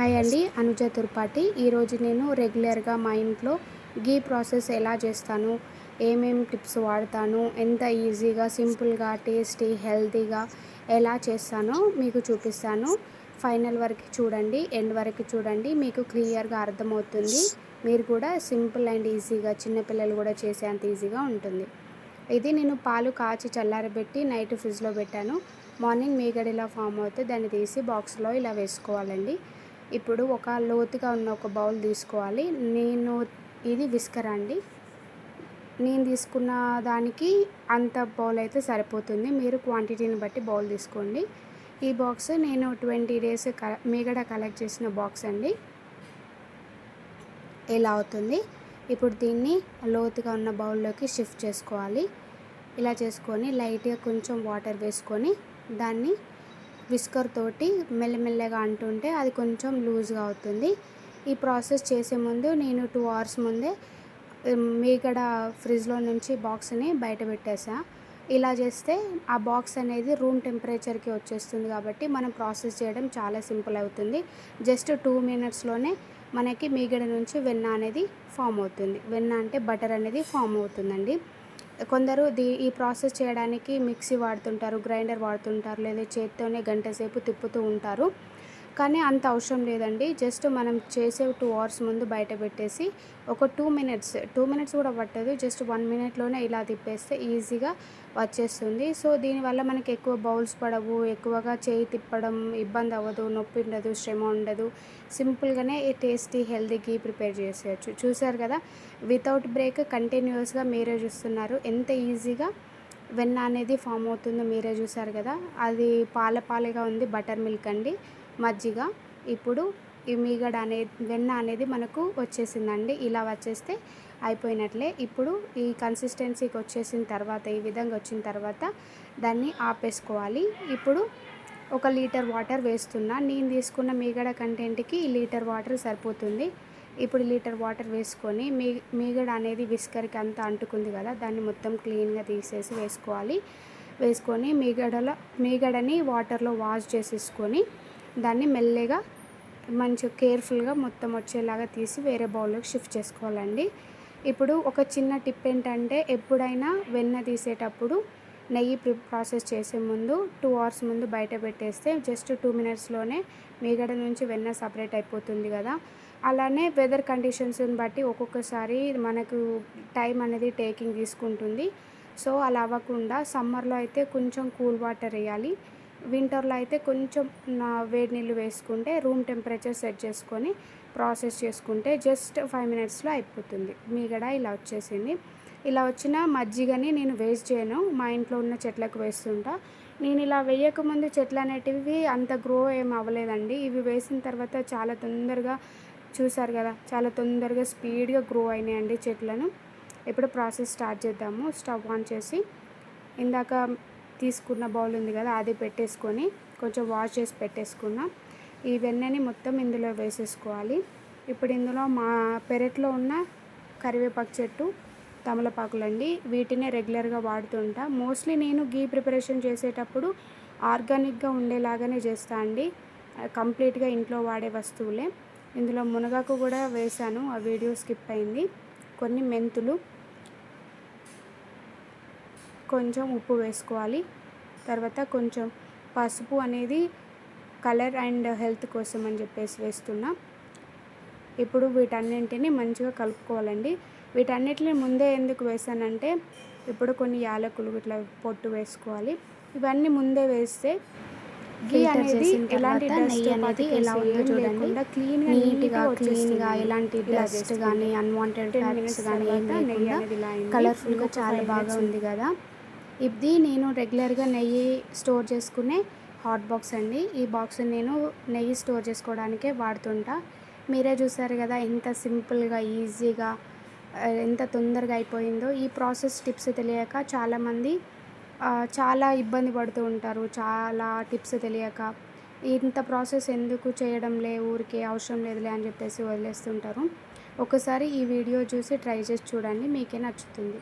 Hi అండి అనుజ తుర్పాటి ఈరోజు నేను రెగ్యులర్గా మా ఇంట్లో గీ ప్రాసెస్ ఎలా చేస్తాను ఏమేం టిప్స్ వాడతాను ఎంత ఈజీగా సింపుల్గా టేస్టీ హెల్తీగా ఎలా చేస్తానో మీకు చూపిస్తాను. ఫైనల్ వరకు చూడండి ఎండ్ వరకు చూడండి మీకు క్లియర్గా అర్థమవుతుంది. మీరు కూడా సింపుల్ అండ్ ఈజీగా చిన్నపిల్లలు కూడా చేసేంత ఈజీగా ఉంటుంది. ఇది నేను పాలు కాచి చల్లారబెట్టి నైట్ ఫ్రిడ్జ్లో పెట్టాను. మార్నింగ్ మీగడ ఇలా ఫామ్ అవుతే దాన్ని తీసి బాక్స్లో ఇలా వేసుకోవాలండి. ఇప్పుడు ఒక లోతుగా ఉన్న ఒక బౌల్ తీసుకోవాలి. నేను ఇది విస్కర్ అండి. నేను తీసుకున్న దానికి అంత బౌల్ అయితే సరిపోతుంది. మీరు క్వాంటిటీని బట్టి బౌల్ తీసుకోండి. ఈ బాక్స్ నేను ట్వంటీ డేస్ క మీగడ కలెక్ట్ చేసిన బాక్స్ అండి. ఇలా అవుతుంది? ఇప్పుడు దీన్ని లోతుగా ఉన్న బౌల్లోకి షిఫ్ట్ చేసుకోవాలి. ఇలా చేసుకొని లైట్గా కొంచెం వాటర్ వేసుకొని దాన్ని విస్కర్ తోటి మెల్లమెల్లగా అంటుంటే అది కొంచెం లూజ్గా అవుతుంది. ఈ ప్రాసెస్ చేసే ముందు నేను టూ అవర్స్ ముందే మీగడ ఫ్రిడ్జ్లో నుంచి బాక్స్ని బయట పెట్టేసా. ఇలా చేస్తే ఆ బాక్స్ అనేది రూమ్ టెంపరేచర్కి వచ్చేస్తుంది కాబట్టి మనం ప్రాసెస్ చేయడం చాలా సింపుల్ అవుతుంది. జస్ట్ టూ మినిట్స్లోనే మనకి మీగడ నుంచి వెన్న అనేది ఫామ్ అవుతుంది. వెన్న అంటే బటర్ అనేది ఫామ్ అవుతుందండి. కొందరు దీ ఈ ప్రాసెస్ చేయడానికి మిక్సీ వాడుతుంటారు గ్రైండర్ వాడుతుంటారు లేదా చేత్తోనే గంట సేపు తిప్పుతూ ఉంటారు. కానీ అంత అవసరం లేదండి. జస్ట్ మనం చేసే టూ అవర్స్ ముందు బయట పెట్టేసి ఒక టూ మినిట్స్ టూ మినిట్స్ కూడా పట్టదు. జస్ట్ వన్ మినిట్లోనే ఇలా తిప్పేస్తే ఈజీగా వచ్చేస్తుంది. సో దీనివల్ల మనకి ఎక్కువ బౌల్స్ పడవు. ఎక్కువగా చేయి తిప్పడం ఇబ్బంది అవ్వదు. నొప్పి ఉండదు. శ్రమ ఉండదు. సింపుల్గానే టేస్టీ టేస్టీ హెల్తీకి ప్రిపేర్ చేసేయచ్చు. చూసారు కదా వితౌట్ బ్రేక్ కంటిన్యూస్గా మీరే చూస్తున్నారు. ఎంత ఈజీగా వెన్న అనేది ఫామ్ అవుతుందో మీరే చూసారు కదా. అది పాల పాలగా ఉంది బటర్ మిల్క్ అండి. మజ్జిగ. ఇప్పుడు ఈ మీగడ అనేది వెన్న అనేది మనకు వచ్చేసిందండి. ఇలా వచ్చేస్తే అయిపోయినట్లే. ఇప్పుడు ఈ కన్సిస్టెన్సీకి వచ్చేసిన తర్వాత ఈ విధంగా వచ్చిన తర్వాత దాన్ని ఆపేసుకోవాలి. ఇప్పుడు ఒక లీటర్ వాటర్ వేస్తున్నా నేను తీసుకున్న మీగడ కంటెంట్కి ఈ లీటర్ వాటర్ సరిపోతుంది. ఇప్పుడు లీటర్ వాటర్ వేసుకొని మీ మీగడ అనేది విస్కర్కి అంతా అంటుకుంది కదా దాన్ని మొత్తం క్లీన్గా తీసేసి వేసుకోవాలి. వేసుకొని మీగడలో మీగడని వాటర్లో వాష్ చేసేసుకొని దాన్ని మెల్లగా మంచిగా కేర్ఫుల్గా మొత్తం వచ్చేలాగా తీసి వేరే బౌల్లోకి షిఫ్ట్ చేసుకోవాలండి. ఇప్పుడు ఒక చిన్న టిప్ ఏంటంటే ఎప్పుడైనా వెన్న తీసేటప్పుడు నెయ్యి ప్రి ప్రాసెస్ చేసే ముందు టూ అవర్స్ ముందు బయట పెట్టేస్తే జస్ట్ టూ మినిట్స్లోనే మీగడ నుంచి వెన్న సపరేట్ అయిపోతుంది కదా. అలానే వెదర్ కండిషన్స్ని బట్టి ఒక్కొక్కసారి మనకు టైం అనేది టేకింగ్ తీసుకుంటుంది. సో అలా అవ్వకుండా సమ్మర్లో అయితే కొంచెం కూల్ వాటర్ వేయాలి. వింటర్లో అయితే కొంచెం నా వేడి నీళ్ళు వేసుకుంటే రూమ్ టెంపరేచర్ సెట్ చేసుకొని ప్రాసెస్ చేసుకుంటే జస్ట్ ఫైవ్ మినిట్స్లో అయిపోతుంది. మీగడ ఇలా వచ్చేసింది. ఇలా వచ్చిన మజ్జిగని నేను వేస్ట్ చేయను. మా ఇంట్లో ఉన్న చెట్లకు వేస్తుంటా. నేను ఇలా వేయకముందు చెట్లు అనేటివి అంత గ్రో ఏం అవ్వలేదండి. ఇవి వేసిన తర్వాత చాలా తొందరగా చూసారు కదా చాలా తొందరగా స్పీడ్గా గ్రో అయినాయండి చెట్లను. ఇప్పుడు ప్రాసెస్ స్టార్ట్ చేద్దాము. స్టవ్ ఆన్ చేసి ఇందాక తీసుకున్న బౌల్ ఉంది కదా అది పెట్టేసుకొని కొంచెం వాష్ చేసి పెట్టేసుకున్న. ఈ వెన్నని మొత్తం ఇందులో వేసేసుకోవాలి. ఇప్పుడు ఇందులో మా పెరట్లో ఉన్న కరివేపాకు చెట్టు తమలపాకులండి వీటినే రెగ్యులర్గా వాడుతుంటా. మోస్ట్లీ నేను గీ ప్రిపరేషన్ చేసేటప్పుడు ఆర్గానిక్గా ఉండేలాగానే చేస్తా అండి. కంప్లీట్గా ఇంట్లో వాడే వస్తువులే. ఇందులో మునగాకు కూడా వేశాను ఆ వీడియో స్కిప్ అయింది. కొన్ని మెంతులు కొంచెం ఉప్పు వేసుకోవాలి. తర్వాత కొంచెం పసుపు అనేది కలర్ అండ్ హెల్త్ కోసం అని చెప్పేసి వేస్తున్నా. ఇప్పుడు వీటన్నింటిని మంచిగా కలుపుకోవాలండి. వీటన్నిటిని ముందే ఎందుకు వేసానంటే ఇప్పుడు కొన్ని యాలకులు ఇట్లా పొట్టు వేసుకోవాలి. ఇవన్నీ ముందే వేస్తే ఘీ అనేది ఎలాంటి నెయ్యి అనేది ఎలా ఉందో చూడండి. క్లీన్గా నీట్గా క్లీన్గా ఎలాంటి డస్ట్ కానీ అన్వాంటెడ్ ఫ్యాక్ట్స్ కానీ కలర్ఫుల్గా చాలా బాగా ఉంది. కదా. ఇది నేను రెగ్యులర్గా నెయ్యి స్టోర్ చేసుకునే హాట్ బాక్స్ అండి. ఈ బాక్స్ నేను నెయ్యి స్టోర్ చేసుకోవడానికే వాడుతుంటా. మీరే చూసారు కదా ఎంత సింపుల్గా ఈజీగా ఎంత తొందరగా అయిపోయిందో. ఈ ప్రాసెస్ టిప్స్ తెలియక చాలామంది చాలా ఇబ్బంది పడుతూ ఉంటారు. చాలా టిప్స్ తెలియక. ఇంత ప్రాసెస్ ఎందుకు చేయడం లే ఊరికే అవసరం లేదులే అని చెప్పేసి వదిలేస్తుంటారు. ఒకసారి ఈ వీడియో చూసి ట్రై చేసి చూడండి. మీకే నచ్చుతుంది.